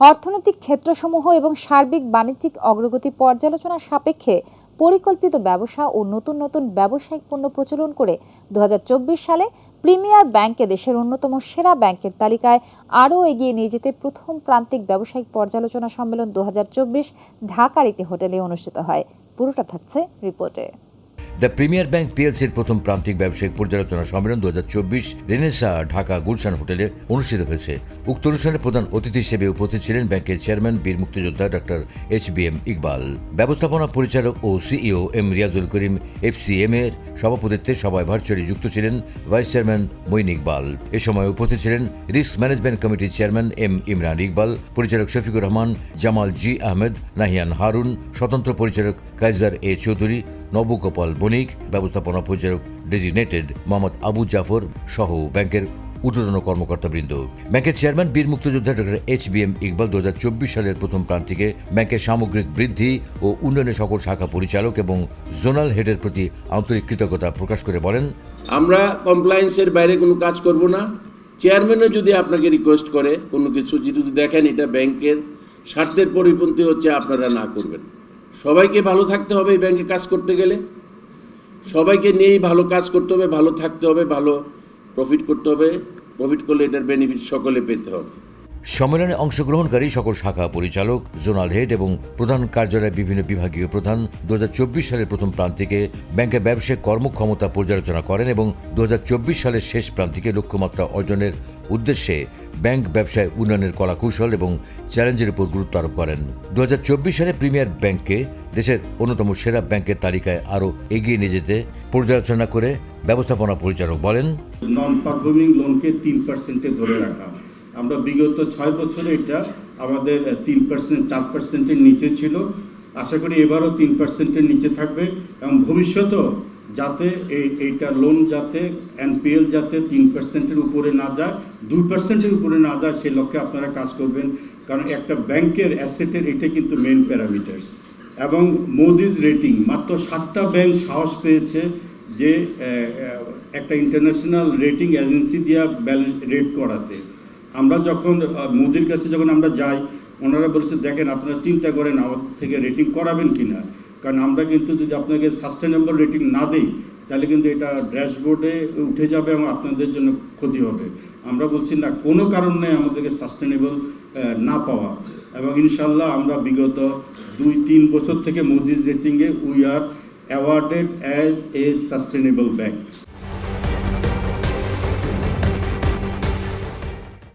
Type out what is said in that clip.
অর্থনৈতিক ক্ষেত্রসমূহ এবং সার্বিক বাণিজ্যিক অগ্রগতি পর্যালোচনা সাপেক্ষে পরিকল্পিত ব্যবসা ও নতুন নতুন ব্যবসায়িক পণ্য প্রচলন করে দু হাজার চব্বিশ সালে প্রিমিয়ার ব্যাংকে দেশের অন্যতম সেরা ব্যাংকের তালিকায় আরও এগিয়ে নিয়ে যেতে প্রথম প্রান্তিক ব্যবসায়িক পর্যালোচনা সম্মেলন দু হাজার চব্বিশ ঢাকার একটি হোটেলে অনুষ্ঠিত হয়। পুরোটা থাকছে রিপোর্টে। দ্য প্রিমিয়ার ব্যাংক পিএলসির প্রথম প্রান্তিক ব্যবসায়িক পর্যালোচনা সম্মেলন দু হাজার চব্বিশ রেনেসা ঢাকা গুলশান হোটেলে অনুষ্ঠিত হয়েছে। উক্ত অনুষ্ঠানে প্রধান অতিথি হিসেবে উপস্থিত ছিলেন ব্যাংকের চেয়ারম্যান, বীর মুক্তিযোদ্ধা doctor H B M Iqbal, ব্যবস্থাপনা পরিচালক ও CEO M Riazul Karim, F FCM এর সভাপতিত্বে সভায় ভার্চুয়ালি যুক্ত ছিলেন ভাইস চেয়ারম্যান মঈন ইকবাল। এ সময় উপস্থিত ছিলেন রিস্ক ম্যানেজমেন্ট কমিটির চেয়ারম্যান এম ইমরান ইকবাল, পরিচালক শফিকুর রহমান, জামাল জি আহমেদ, নাহিয়ান হারুন, স্বতন্ত্র পরিচালক কাইজার এ চৌধুরী নবগোপাল বণিক, ব্যবস্থাপনা পরিচালক ডেজিগনেটেড মোহাম্মদ আবু জাফর সহ ব্যাংকের ঊর্ধ্বতন কর্মকর্তাবৃন্দ। ব্যাংকের চেয়ারম্যান, বীর মুক্তিযোদ্ধা doctor H B M Iqbal দু হাজার চব্বিশ সালের প্রথম প্রান্তিকে ব্যাংকের সামগ্রিক বৃদ্ধি ও উন্নয়নের সকল শাখা পরিচালক এবং জোনাল হেডের প্রতি আন্তরিক কৃতজ্ঞতা প্রকাশ করে বলেন, আমরা কমপ্লায়েন্সের বাইরে কোনো কাজ করব না। চেয়ারম্যানও যদি আপনাকে রিকোয়েস্ট করে কোনো কিছু, যদি দেখেন এটা ব্যাংকের স্বার্থের পরিপন্থী হচ্ছে, আপনারা না করবেন। সবাইকে ভালো থাকতে হবে এই ব্যাংকে কাজ করতে গেলে। সবাইকে নিয়েই ভালো কাজ করতে হবে, ভালো থাকতে হবে, ভালো প্রফিট করতে হবে। প্রফিট করলে এটার বেনিফিট সকলে পেতে হবে। সম্মেলনে অংশগ্রহণকারী সকল শাখা পরিচালক, জোনাল হেড এবং প্রধান কার্যালয়ের বিভিন্ন বিভাগীয় প্রধান দু হাজার চব্বিশ সালের প্রথম প্রান্তিকে ব্যাংকের ব্যবসায়িক কর্মক্ষমতা পর্যালোচনা করেন এবং দু হাজার চব্বিশ সালের শেষ প্রান্তিকে লক্ষ্যমাত্রা অর্জনের উদ্দেশ্যে ব্যাংক ব্যবসায় উন্নয়নের কলাকৌশল এবং চ্যালেঞ্জের উপর গুরুত্ব আরোপ করেন। দু হাজার চব্বিশ সালে প্রিমিয়ার ব্যাংককে দেশের অন্যতম সেরা ব্যাংকের তালিকায় আরও এগিয়ে নিয়ে যেতে পর্যালোচনা করে ব্যবস্থাপনা পরিচালক বলেন নন পারফর্মিং লোনকে তিন পার্সেন্টে ধরে রাখা আমরা বিগত ছয় বছরে এটা আমাদের তিন পার্সেন্ট চার পার্সেন্টের নিচে ছিল। আশা করি এবারও তিন পার্সেন্টের নিচে থাকবে এবং ভবিষ্যতেও যাতে এই, এইটা লোন যাতে এনপিএল যাতে তিন পার্সেন্টের উপরে না যায়, দুই পার্সেন্টের উপরে না যায়, সেই লক্ষ্যে আপনারা কাজ করবেন। কারণ একটা ব্যাংকের অ্যাসেটের এটা কিন্তু মেন প্যারামিটার্স এবং মোদিজ রেটিং মাত্র সাতটা ব্যাংক সাহস পেয়েছে যে একটা ইন্টারন্যাশনাল রেটিং এজেন্সি দিয়া ব্যালেন্স রেট করাতে। আমরা যখন মোদির কাছে যখন আমরা যাই, ওনারা বলেছে, দেখেন, আপনারা চিন্তা করেন, আমাদের থেকে রেটিং করাবেন কি না কারণ আমরা কিন্তু যদি আপনাকে সাস্টেনেবল রেটিং না দিই, তাহলে কিন্তু এটা ড্যাশবোর্ডে উঠে যাবে এবং আপনাদের জন্য ক্ষতি হবে। আমরা বলছি, না, কোনো কারণ আমাদেরকে সাস্টেনেবল না পাওয়া। এবং ইনশাল্লাহ আমরা বিগত দুই, তিন বছর থেকে Moody's রেটিংয়ে we are awarded as a sustainable bank